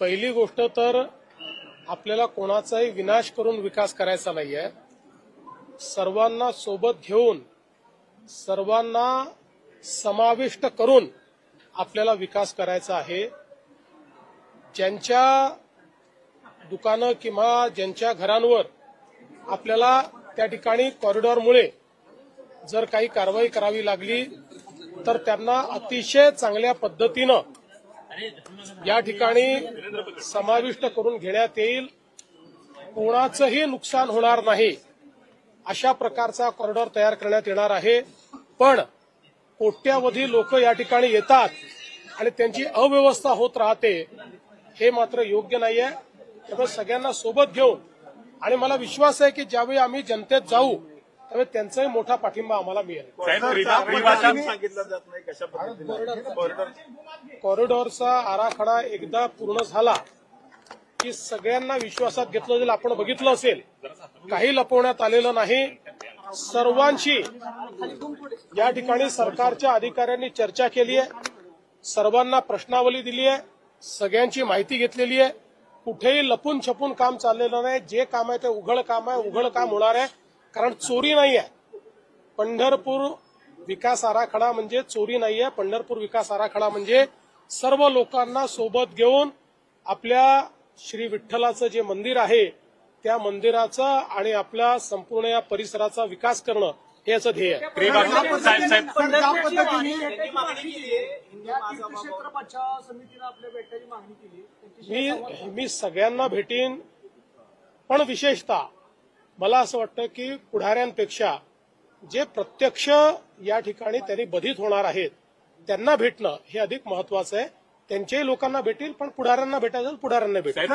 पहिली गोष्ट तर आपल्याला कोणाचाही विनाश करून विकास करायचा नाहीये. सर्वांना सोबत घेऊन सर्वांना समाविष्ट करून आपल्याला विकास करायचा आहे. ज्यांच्या दुकानं किंवा ज्यांच्या घरांवर आपल्याला त्या ठिकाणी कॉरिडॉरमुळे जर काही कारवाई करावी लागली तर त्यांना अतिशय चांगल्या पद्धतीनं या ठिकाणी समाविष्ट करून घेण्यात येईल. कोणाचंही नुकसान होणार नाही. अशा प्रकारचा कॉरिडॉर तयार करण्यात येणार आहे. पण कोट्यावधी लोक या ठिकाणी येतात आणि त्यांची अव्यवस्था होत राहते हे मात्र योग्य नाही आहे त्यामुळे सगळ्यांना सोबत घेऊन आणि मला विश्वास आहे की ज्यावेळी आम्ही जनतेत जाऊ त्यावेळी त्यांचाही मोठा पाठिंबा आम्हाला मिळेल. साहेब प्रिवा- प्रिवासन सांगितलं जात नाही कशा पद्धतीने. कॉरिडॉर कॉरिडॉरचा आराखडा एकदा पूर्ण झाला की सगळ्यांना विश्वासात घेतलं जाईल. आपण बघितलं असेल काही लपवण्यात आलेलं नाही. सर्वांशी या ठिकाणी सरकारच्या अधिकाऱ्यांनी चर्चा केली आहे. सर्वांना प्रश्नावली दिली आहे. सगळ्यांची माहिती घेतलेली आहे. कुठेही लपून छपून काम चाललेलं नाही. जे काम आहे ते उघड काम आहे. उघड काम होणार आहे. कारण चोरी नाही आहे पंढरपूर विकास आराखडा म्हणजे चोरी नाहीये. पंढरपूर विकास आराखडा म्हणजे सर्व लोकांना सोबत घेऊन आपल्या श्री विठ्ठलाचं जे मंदिर आहे त्या मंदिराचा आणि आपल्या संपूर्ण या परिसराचा विकास करणं हे याचं ध्येय आहे. आहे. मी मी सगळ्यांना भेटीन पण विशेषतः मला असं वाटतं की पुढाऱ्यांपेक्षा जे प्रत्यक्ष या ठिकाणी त्यांनी बधित होणार आहेत त्यांना भेटणं हे अधिक महत्वाचं आहे. त्यांच्याही लोकांना भेटेल पण पुढाऱ्यांना भेटायचं पुढाऱ्यांना भेटेल